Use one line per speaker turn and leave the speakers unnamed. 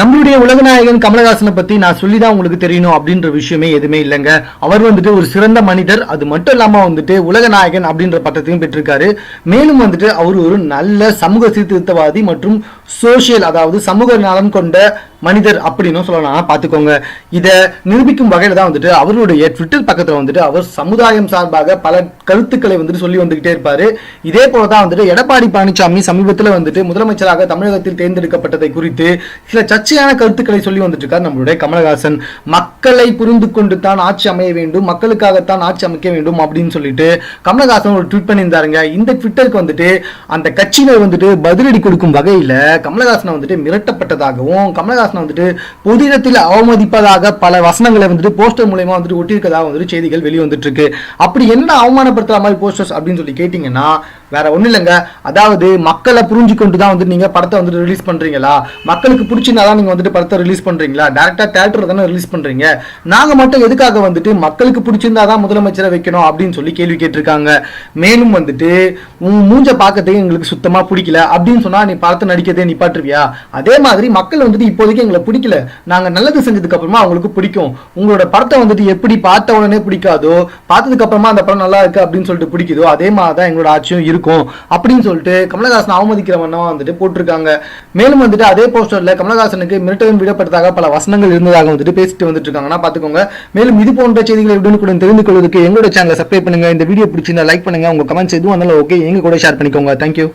நம்மளுடைய உலகநாயகன் கமலஹாசனை பத்தி நான் சொல்லி தான் உங்களுக்கு தெரியணும் அப்படின்ற விஷயமே எதுவுமே இல்லைங்க. அவர் வந்துட்டு ஒரு சிறந்த மனிதர். அது மட்டும் இல்லாம வந்துட்டு உலகநாயகன் அப்படின்ற பட்டத்தையும் பெற்றிருக்காரு. மேலும் வந்துட்டு அவர் ஒரு நல்ல சமூக சீர்திருத்தவாதி மற்றும் சோசியல் அதாவது சமூக நலன் கொண்ட மனிதர் அப்படின்னு சொல்லலாம். பார்த்துக்கோங்க. இதை நிரூபிக்கும் வகையில தான் வந்துட்டு அவருடைய ட்விட்டர் பக்கத்தில் வந்துட்டு அவர் சமுதாயம் சார்பாக பல கருத்துக்களை வந்துட்டு சொல்லி வந்துகிட்டே இருப்பாரு. இதே போல தான் வந்துட்டு எடப்பாடி பழனிசாமி சமீபத்தில் வந்துட்டு முதலமைச்சராக தமிழகத்தில் தேர்ந்தெடுக்கப்பட்டதை குறித்து சில சர்ச்சையான கருத்துக்களை சொல்லி வந்துட்டு இருக்கார் நம்மளுடைய கமலஹாசன். மக்களை புரிந்து கொண்டு தான் ஆட்சி அமைய வேண்டும் மக்களுக்காகத்தான் ஆட்சி அமைக்க வேண்டும் அப்படின்னு சொல்லிட்டு கமலஹாசன் ஒரு ட்வீட் பண்ணியிருந்தாருங்க. இந்த ட்விட்டருக்கு வந்துட்டு அந்த கட்சியினர் வந்துட்டு பதிலடி கொடுக்கும் வகையில் கமலஹாசனை வந்துட்டு மிரட்டப்பட்டதாகவும் கமலஹாசனை வந்துட்டு பொது இடத்தில் அவமதிப்பதாக பல வசனங்களை வந்துட்டு போஸ்டர் மூலயமா வந்துட்டு ஒட்டியிருக்கதாக வந்துட்டு செய்திகள் வெளியே வந்துட்டு இருக்கு அப்படி என்ன அவமானப்படுத்துற மாதிரி போஸ்டர்ஸ் அப்படின்னு சொல்லி கேட்டிங்கன்னா வேற ஒன்றும் இல்லைங்க. அதாவது மக்களை புரிஞ்சு கொண்டு தான் வந்து நீங்கள் படத்தை வந்துட்டு ரிலீஸ் பண்ணுறீங்களா மக்களுக்கு பிடிச்சிருந்தா தான் நீங்கள் வந்துட்டு படத்தை ரிலீஸ் பண்ணுறீங்களா டேரெக்டாக தேட்டர் தானே ரிலீஸ் பண்ணுறீங்க நாங்கள் மட்டும் எதுக்காக வந்துட்டு மக்களுக்கு பிடிச்சிருந்தா தான் முதலமைச்சரை வைக்கணும் அப்படின்னு சொல்லி கேள்வி கேட்டிருக்காங்க. மேலும் வந்துட்டு உன் மூஞ்ச பார்க்கறதுக்கு எங்களுக்கு சுத்தமாக பிடிக்கல அப்படின்னு சொன்னால் நீ படத்தை நடிக்கிறதே நிப்பாட்டுருவியா? அதே மாதிரி மக்கள் வந்துட்டு இப்போதைக்கு எங்களை பிடிக்கல. நாங்கள் நல்லது செஞ்சதுக்கு அப்புறமா அவங்களுக்கு பிடிக்கும். உங்களோட படத்தை வந்துட்டு எப்படி பார்த்த உடனே பிடிக்காதோ பார்த்ததுக்கு அப்புறமா அந்த படம் நல்லா இருக்கு அப்படின்னு சொல்லிட்டு பிடிக்குதோ அதே மாதிரி தான் எங்களோட ஆட்சியும் இருக்கும் இருக்கும் அப்படின்னு சொல்லிட்டு கமலஹாசன் அவமதிக்கிற வந்துட்டு போட்டிருக்காங்க. மேலும் வந்துட்டு அதே போஸ்டர்ல கமலஹாசனுக்கு மிரட்டலும் விடப்பட்டதாக பல வசனங்கள் இருந்ததாக வந்துட்டு பேசிட்டு வந்துட்டு இருக்காங்கன்னா பாத்துக்கோங்க. மேலும் இது போன்ற செய்திகளை உடனுக்குடன் தெரிந்து கொள்வதற்கு எங்களோட சேனலை சப்ஸ்கிரைப் பண்ணுங்க. இந்த வீடியோ பிடிச்சிருந்தா லைக் பண்ணுங்க. உங்க கமெண்ட்ஸ் எதுவும் வந்தாலும் ஓகே எங்க கூட ஷேர் பண்ணிக்கோங்க. தேங்க்யூ